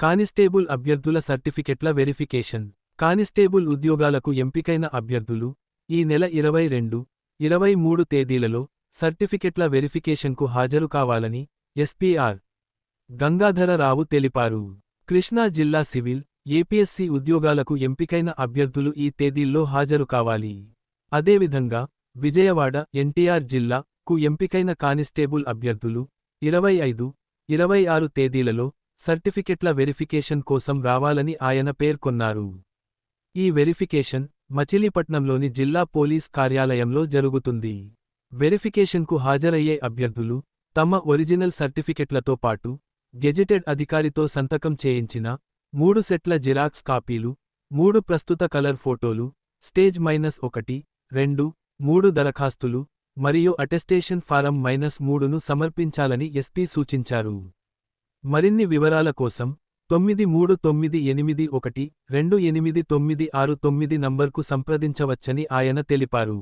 Constable అభ్యర్థుల సర్టిఫికెట్ల verification. Constable ఉద్యోగాలకు ఎంపికైన అభ్యర్థులు ఈ నెల ఇరవై రెండు ఇరవై మూడు తేదీలలో సర్టిఫికెట్ల వెరిఫికేషన్కు హాజరు కావాలని ఎస్పీఆర్ గంగాధరరావు తెలిపారు. కృష్ణా జిల్లా సివిల్ ఏపీఎస్సీ ఉద్యోగాలకు ఎంపికైన అభ్యర్థులు ఈ తేదీల్లో హాజరు కావాలి. అదేవిధంగా విజయవాడ ఎన్టీఆర్ జిల్లా కు ఎంపికైన కానిస్టేబుల్ అభ్యర్థులు ఇరవై ఐదు ఇరవై ఆరు తేదీలలో సర్టిఫికెట్ల వెరిఫికేషన్ కోసం రావాలని ఆయన పేర్కొన్నారు. ఈ వెరిఫికేషన్ మచిలీపట్నంలోని జిల్లా పోలీస్ కార్యాలయంలో జరుగుతుంది. వెరిఫికేషన్కు హాజరయ్యే అభ్యర్థులు తమ ఒరిజినల్ సర్టిఫికెట్లతో పాటు గెజిటెడ్ అధికారితో సంతకం చేయించిన మూడు సెట్ల జిరాక్స్ కాపీలు మూడు ప్రస్తుత కలర్ ఫోటోలు స్టేజ్ మైనస్ ఒకటి రెండు మూడు దరఖాస్తులు మరియు అటెస్టేషన్ ఫారం మైనస్ మూడును సమర్పించాలని ఎస్పీ సూచించారు. మరిన్ని వివరాల కోసం తొమ్మిది మూడు తొమ్మిది ఎనిమిది ఒకటి రెండు ఎనిమిది తొమ్మిది ఆరు తొమ్మిది నంబర్కు సంప్రదించవచ్చని ఆయన తెలిపారు.